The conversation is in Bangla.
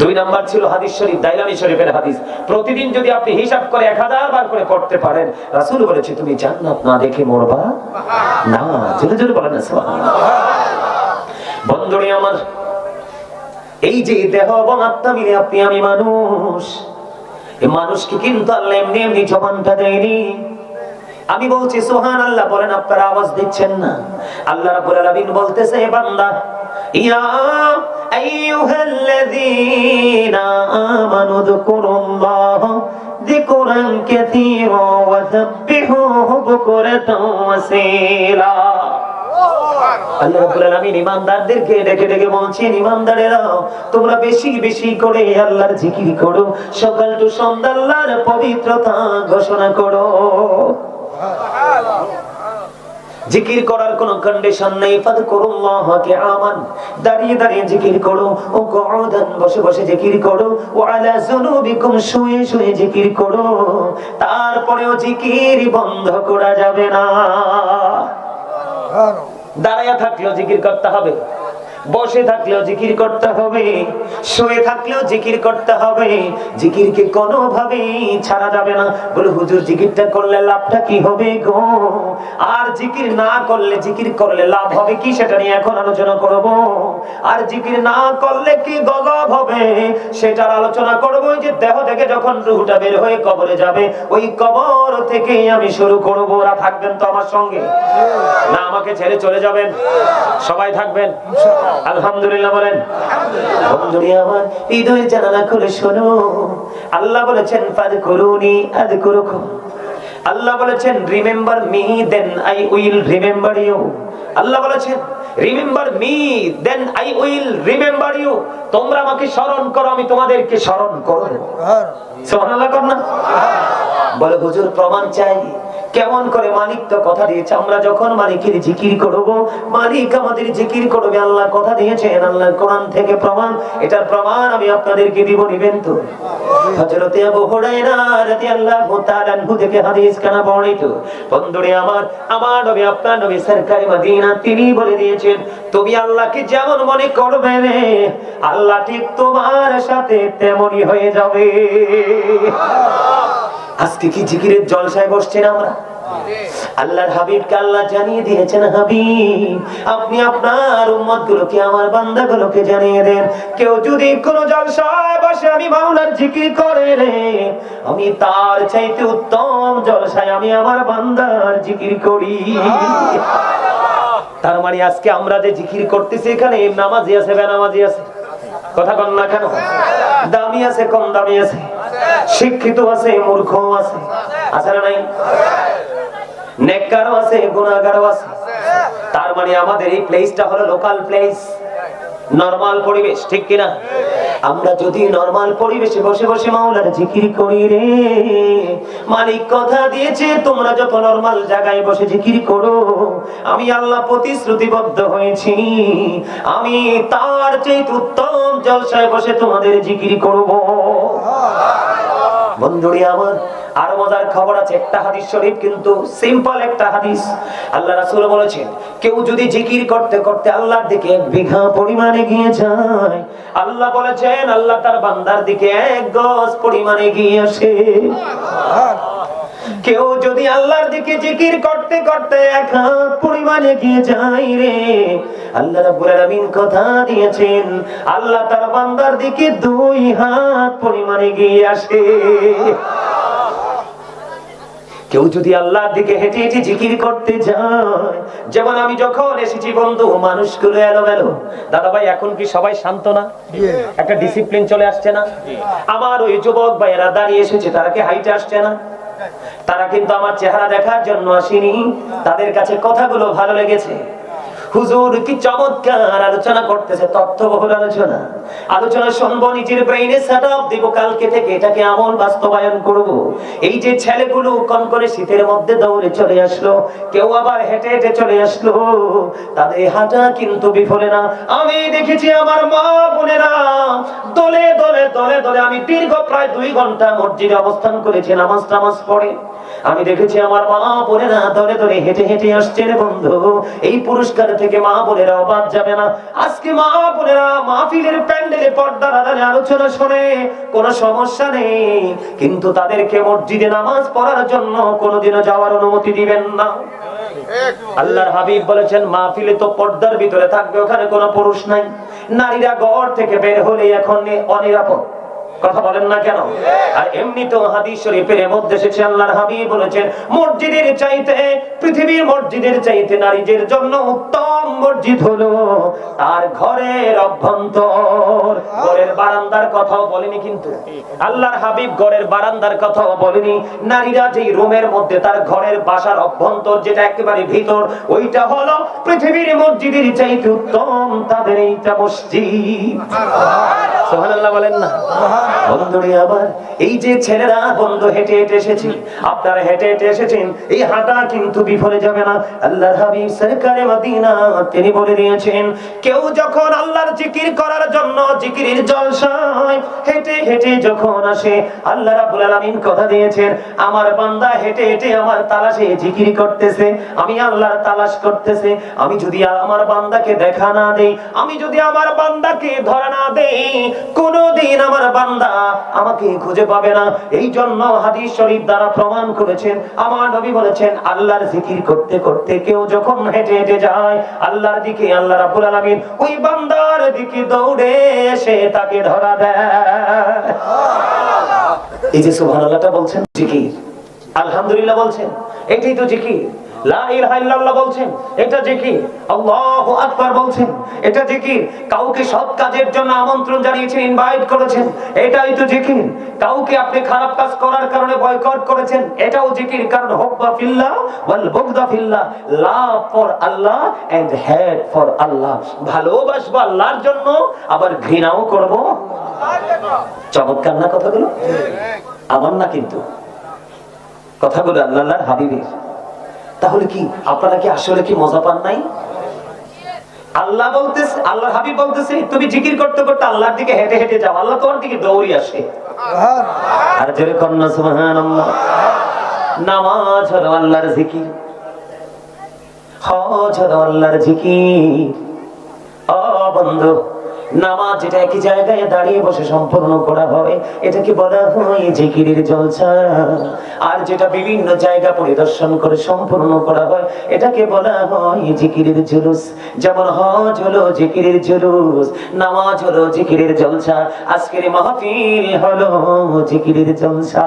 দুই নাম্বার ছিল হাদিস শরীফ, দাইলামি শরীফের হাদিস। প্রতিদিন যদি আপনি হিসাব করে এক হাজার বার করে পড়তে পারেন, রাসূল বলেছে, তুমি জান্নাত না দেখে মরবা? না, জোরে জোরে বলেন না। বন্ধুরে আমার, এই যে দেহ এবং আত্মা মিলে আপনি আমি মানুষ এই মানুষকে কিন্তু আল্লাহ এমনি এমনি জবানটা দেয়নি। আমি বলছি সুহান আল্লাহ বলেন, আপনারা আওয়াজ দিচ্ছেন না? আল্লাহ রাব্বুল আলামিন বলতেছে হে বান্দা, ইয়া আইয়ুহাল্লাযীনা আমানু যকুরুল্লাহ, যিকরান কাসীরা ওয়া সাব্বিহুহু বুকরাতাও ওয়াসীলা। আল্লাহ রাব্বুল আলামিন ইমানদারদেরকে ডেকে ডেকে তোমরা বেশি বেশি করে আল্লাহর জিকির করো, সকাল টু সন্ধ্যা পবিত্রতা ঘোষণা করো। জিকির করার কোন কন্ডিশন নেই। ফাদকুরুল্লাহকে আমান দাঁড়িয়ে দাঁড়িয়ে জিকির করো। ও কউদান বসে বসে জিকির করো। ও আলা যুনুবিকুম, শুয়ে শুয়ে জিকির করো। তারপরেও জিকির বন্ধ করা যাবে না। দাঁড়াইয়া থাকলেও জিকির করতে হবে। বসে থাকলেও জিকির করতে হবে, শুয়ে থাকলেও জিকির করতে হবে, জিকিরকে কোনোভাবেই ছাড়া যাবে না। বলে, হুজুর, জিকিরটা করলে লাভটা কি হবে গো? আর জিকির না করলে, জিকির করলে লাভ হবে কি সেটা নিয়ে এখন আলোচনা করব। আর জিকির না করলে কি গজব হবে সেটার আলোচনা করব। ওই যে দেহ থেকে যখন রুহটা বের হয়ে কবরে যাবে, ওই কবর থেকে আমি শুরু করব। ওরা থাকবেন তো আমার সঙ্গে? না, আমাকে ছেড়ে চলে যাবেন? সবাই থাকবেন? আলহামদুলিল্লাহ বলেন। আমার জানালা খুলে শোনো। আল্লাহ বলেছেন ফাদ করুনি আদ আল্লাহ বলেছেন, remember me then I will remember you. Allah বলেছেন, remember me then I will remember you. তোমরা আমাকে স্মরণ করো, আমি তোমাদেরকে স্মরণ করব। সুবহানাল্লাহ, কর না। বলে, হুজুর, প্রমাণ চাই। কেমন করে মালিক তো কথা দিয়েছে, আমরা যখন মালিকের জিকির করব, মালিক আমাদের জিকির করবে, আল্লাহ কথা দিয়েছেন আল্লাহ কোরআন থেকে প্রমাণ, এটার প্রমাণ আমি আপনাদেরকে দিব নিবেন তো। হযরতে আবু হুরায়রা রাদিয়াল্লাহু তাআলা আনহু থেকে হাদিস কানা বর্ণিত, বন্ধুরে আমার আমার নবী, আপনার নবী সরকারি মদিনা, তিনি বলে দিয়েছেন, তুমি আল্লাহকে যেমন মনে করবে রে আল্লাহ ঠিক তোমার সাথে তেমনই হয়ে যাবে। আজকে কি জিকিরের জলসায় বসছেন আমরা? আল্লাহর হাবিবকে আল্লাহ জানিয়ে দিয়েছেন, হাবিব, আপনি আপনার উম্মত গুলোকে আমার বান্দা গুলোকে জানিয়ে দেন। কেউ যদি কোনো জলসায় বসে আমি মাওলার জিকির করে রে, আমি তার চাইতে উত্তম জলসায় আমি আমার বান্দার জিকির করি। তার মানে আজকে আমরা যে জিকির করতেছি এখানে, নামাজি আছে, বেনামাজি আছে। কথা কন না কেন? দামি আছে, কম দামি আছে। শিক্ষিত আছে মূর্খ আছে। আছে না নাই? আছে গুণাগারও আছে। তার মানে আমাদের এই প্লেসটা হলো লোকাল প্লেস পরিবেশ, ঠিক কিনা? আমরা যদি পরিবেশে বসে বসে মাওলার জিকির করি রে, মালিক কথা দিয়েছে, তোমরা যত নরমাল জায়গায় বসে জিকির করো, আমি আল্লাহ প্রতিশ্রুতিবদ্ধ হয়েছি। আমি তার চেয়ে উত্তম জলসায় বসে তোমাদের জিকির করব। বন্ধুরি আমার, আরও মজার খবর আছে, একটা হাদিস শরীফ কিন্তু সিম্পল একটা হাদিস। আল্লাহ রাসূল বলেছেন, কেউ যদি জিকির করতে করতে আল্লাহর দিকে এক বিঘা পরিমাণে গিয়ে যায়, আল্লাহ বলেছেন, আল্লাহ তার বান্দার দিকে এক গজ পরিমাণে গিয়ে আসে। কেউ যদি আল্লাহর দিকে জিকির করতে করতে এক হাত পরিমাণে গিয়ে যায় রে আল্লাহ রাব্বুল আলামিন কথা দিয়েছেন আল্লাহ তার বান্দার দিকে দুই হাত পরিমাণে গিয়ে আসে। কেউ যদি আল্লাহর দিকে হেঁটে হেঁটে জিকির করতে যায় যেমন আমি যখন এসেছি বন্ধু মানুষগুলো এলোমেলো। দাদা ভাই এখন কি সবাই শান্ত না? একটা ডিসিপ্লিন চলে আসছে না? আমার ওই যুবক ভাইয়েরা দাঁড়িয়ে এসেছে তারা কি হাইটে আসছে না? তারা কিন্তু আমার চেহারা দেখার জন্য আসেনি। তাদের কাছে কথাগুলো ভালো লেগেছে। হুজুর কি চমৎকার আলোচনা করতেছে তথ্যবহুল আলোচনা। আলোচনা শুনব, নিজের ব্রেইনে সেট আপ দিব, কালকে থেকে এটাকে আমল বাস্তবায়ন করব। এই যে ছেলেগুলো কনকনে শীতের মধ্যে দৌড়ে চলে আসলো, কেউ আবার হেঁটে হেঁটে চলে আসলো, তাদের হাঁটা কিন্তু বিফলে না। আমি দেখেছি আমার মা বোনেরা দলে দলে দলে দলে, আমি দীর্ঘ প্রায় দুই ঘণ্টা মসজিদে অবস্থান করেছি, নামাজ টামাজ পড়ে। আমি দেখেছি আমার মা বোনেরা দলে দলে, হেঁটে হেঁটে আসছে বন্ধু। এই পুরস্কার থেকে মা বোনেরা বাদ যাবে না। আজকে মা বোনেরা মাহফিলের প্যান্ডেলে পর্দার আড়ালে আলোচনা শোনে, কোনো সমস্যা নেই। কিন্তু তাদেরকে মসজিদে নামাজ পড়ার জন্য কোনোদিনও যাওয়ার অনুমতি দিবেন না। আল্লাহর হাবিব বলেছেন, মাহফিলে তো পর্দার ভিতরে থাকবে, ওখানে কোনো পুরুষ নাই। নারীরা ঘর থেকে বের হলে এখন অনিরাপদ। কথা বলেন না কেন? আর এমনি তো হাদিস শরীফের মধ্যে এসেছে, আল্লাহর হাবিব বলেছেন, মসজিদের চাইতে, পৃথিবীর মসজিদের চাইতে নারীদের জন্য উত্তম মসজিদ হলো তার ঘরের অভ্যন্তর। ঘরের বারান্দার কথাও বলেনি কিন্তু। আল্লাহর হাবিব ঘরের বারান্দার কথাও বলেনি। নারীরা যেই রুমের মধ্যে তার ঘরের বাসার অভ্যন্তর যেটা একেবারে ভিতর, ওইটা হলো পৃথিবীর মসজিদের চাইতে উত্তম তাদের এইটা মসজিদ। সুবহানাল্লাহ বলেন না? বন্ধুরে, আবার এই যে ছেলেরা বন্ধু হেঁটে হেঁটে এসেছি, আপনারা হেঁটে হেঁটে এসেছেন, এই হাঁটা কিন্তু বিফলে যাবে না। সরকারে মদিনা তিনি বলে দিয়েছেন, কেউ যখন আল্লাহর জিকির করার জন্য জিকিরের জলসায় হেঁটে হেঁটে যখন আসে, আল্লাহ কথা দিয়েছেন, আমার বান্দা হেঁটে হেঁটে আমার তালাশে জিকির করতেছে, আমি আল্লাহর তালাশ করতেছে, আমি যদি আমার বান্দাকে দেখা না দেই, আমি যদি আমার বান্দাকে ধরা না দেই, কোনদিন আমার বান্দা আমাকে খুঁজে পাবে না। এই জন্য হাদিস শরীফ দ্বারা প্রমাণ করেছেন। আমার নবী বলেছেন, আল্লাহর জিকির করতে করতে কেউ যখন হেঁটে হেঁটে যায়, আল্লাহর দিকে আল্লাহ রাব্বুল আলামিন ওই বান্দার দিকে দৌড়ে এসে তাকে ধরা দেয়। এই যে সুবহানাল্লাহটা বলছেন, জিকির। আলহামদুলিল্লাহ বলছেন। এটাই তো জিকির। লা ইলাহা ইল্লাল্লাহ বলছেন। এটা জিকির। আল্লাহু আকবার বলছেন। এটা জিকির। কাউকে সৎ কাজের জন্য আমন্ত্রণ জানিয়েছেন ইনভাইট করেছেন এটাই তো জিকির। কাউকে আপনি খারাপ কাজ করার কারণে বয়কট করেছেন এটাও জিকির। কারণ হুব্বা ফিল্লাহ ওয়াল বুগদা ফিল্লাহ। Love for Allah and hate for Allah. ভালোবাসবো আল্লাহর জন্য আবার ঘৃণাও করব। চমৎকার না কথাগুলো? আমার না কিন্তু। কথাগুলো আল্লাহর হাবিবের তাহলে কি আপনারা কি আসলে কি মজা পান নাই? আল্লাহ বলতেছে আল্লাহ হাবিব বলতেছে তুমি জিকির করতে করতে আল্লাহর দিকে হেঁটে হেঁটে যাও আল্লাহ তোমার দিকে দৌড়ি আসে। আর জোরে কন্যা সুবহানাল্লাহ। নামাজ হলো আল্লাহর জিকির। হজ হলো আল্লাহর জিকির। ও বন্ধু নামাজ যেটা একই জায়গায় দাঁড়িয়ে বসে সম্পূর্ণ করা হয়। এটাকে বলা হয় জিকিরের জলসা? আর যেটা বিভিন্ন জায়গা পরিদর্শন করে সম্পূর্ণ করা হয়, এটাকে বলা হয় জিকিরের জুলুস। যেমন হজ হলো জিকিরের জুলুস, নামাজ হলো জিকিরের জলসা, আজকের মাহফিল হলো জিকিরের জলসা।